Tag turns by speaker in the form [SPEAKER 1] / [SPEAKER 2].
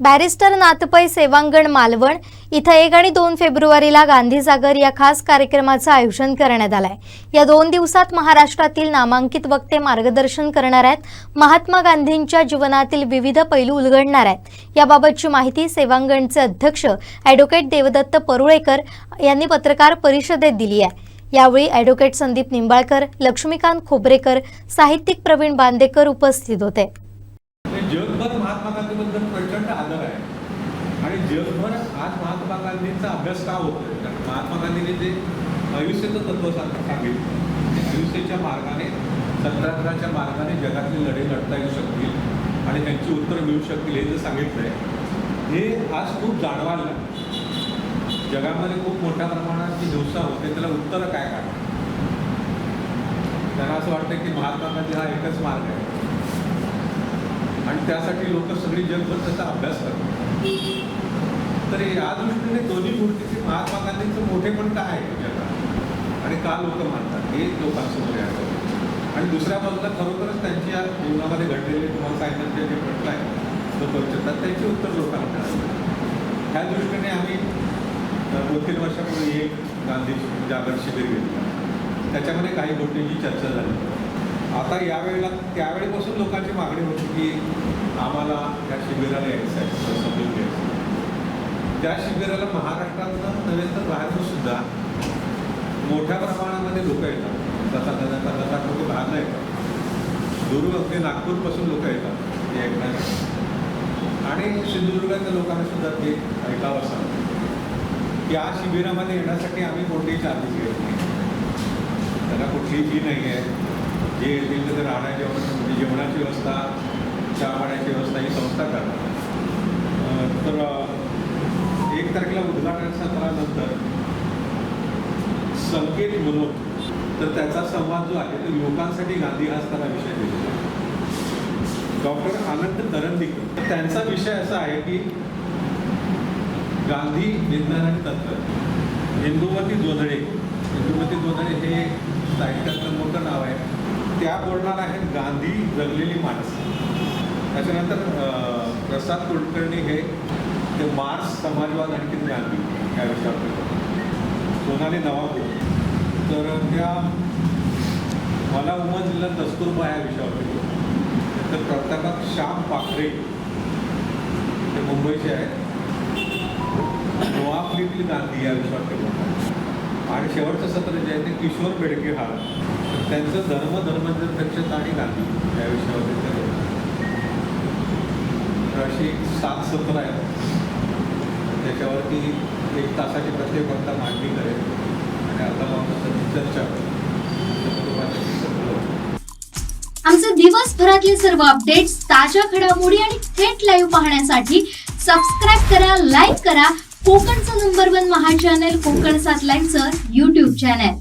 [SPEAKER 1] Barrister नाथपै सेवांगण Malvan इथं एक आणि दोन फेब्रुवारीला गांधी सागर या खास कार्यक्रमाचं आयोजन करण्यात आलंय. या दोन दिवसात महाराष्ट्रातील नामांकित वक्ते मार्गदर्शन करणार आहेत महात्मा गांधींच्या जीवनातील विविध पैलू उलगडणार आहेत याबाबतची माहिती सेवांगणचे अध्यक्ष ॲडव्होकेट देवदत्त परुळेकर यांनी पत्रकार परिषदेत दिली आहे. यावेळी ॲडव्होकेट संदीप निंबाळकर लक्ष्मीकांत खोबरेकर साहित्यिक प्रवीण बांदेकर उपस्थित होते
[SPEAKER 2] म्हणजे जगभर महात्मा गांधीबद्दल प्रचंड आदर आहे आणि जगभर आज महात्मा गांधींचा अभ्यास का होतोय कारण महात्मा गांधींनी जे आयुष्याचं तत्व सांगितलं आयुष्याच्या मार्गाने सत्याग्रहाच्या मार्गाने जगातली लढे लढता येऊ शकतील आणि त्यांची उत्तर मिळू शकतील हे जे सांगितलंय हे आज खूप जाणवायला लागलं. जगामध्ये खूप मोठ्या प्रमाणात जी हिंसा होते त्याला उत्तर काय काढतात त्यांना असं वाटतं की महात्मा गांधी हा एकच मार्ग आहे. आणि त्यासाठी लोक सगळी जगभर त्याचा अभ्यास करतात. तर या दृष्टीने दोन्ही गोष्टीचे महात्मा गांधींचं मोठेपण काय आहे जगात आणि का लोक मानतात? हे लोकांसमोर यावं आणि दुसऱ्या बाजूला खरोखरच त्यांच्या जीवनामध्ये घडलेले तुम्हाला सांगितलं जे प्रश्न आहे तो करू शकतात. उत्तर लोकांना ह्या दृष्टीने आम्ही दोन तीन वर्षापूर्वी एक गांधी जागर शिबिर घेतलं. त्याच्यामध्ये काही गोष्टींची चर्चा झाली. आता यावेळेला त्यावेळेपासून लोकांची मागणी होती की आम्हाला त्या शिबिराला यायचं आहे समजून घ्यायचं आहे. त्या शिबिराला महाराष्ट्रातनं नव्हे तर बाहेरून सुद्धा मोठ्या प्रमाणामध्ये लोक येतात. तसा त्याचा तसा लोक भाग येतात. दूर अगदी नागपूरपासून लोक येतात. ते ऐकण्यासाठी आणि सिंधुदुर्गातल्या लोकांना सुद्धा ते ऐकावं असं या शिबिरामध्ये येण्यासाठी आम्ही कोणतेही चार्जेस घेत नाही. त्याला कुठलीही फी नाही आहे. जे येतील तिथे राहण्याची व्यवस्था म्हणजे जेवणाची व्यवस्था चहा पाण्याची व्यवस्था ही संस्था करतात. सत्रानंतर संकेत म्हणून तर त्याचा संवाद जो आहे तो युवकांसाठी गांधी हाच विषय दिलेला आहे. डॉक्टर आनंद तरंदीकर. त्यांचा विषय असा आहे की गांधी विज्ञान आणि तंत्र इंदुमती जोधळे इंदुमती जोधळे हे साहित्याचं मोठं नाव आहे. त्या बोलणार आहेत गांधी जगलेली माणसं. त्याच्यानंतर प्रसाद कुलकर्णी हे ते मार्स समाजवाद आणखी गांधी या विषयावर सोनाली नवापूर. तर त्या मला उमदलेला दस्तुरबा या विषयावर तर प्राध्यापक श्याम पाखरे ते मुंबईचे आहेत. नवाबलीतील गांधी या विषयावर बोलतात. आणि शेवटचं सत्र जे आहे ते किशोर बेडके हा त्यांचं धर्म धर्मनिरपेक्षता आणि गांधी या विषयावर ते तर अशी सात सत्र आहेत. त्याच्यावरती म्हणजे एक तासाची प्रत्येक वक्ता मांडणी करेल. आणि आता पाऊन चर्चा होईल. अशा
[SPEAKER 3] आमचे दिवसभरातले सर्व अपडेट्स ताज्या घडामोडी आणि थेट लाईव्ह पाहण्यासाठी सबस्क्राईब करा लाईक करा. कोकणचं नंबर वन महा चॅनल कोकण सात लाईनचं युट्यूब चॅनल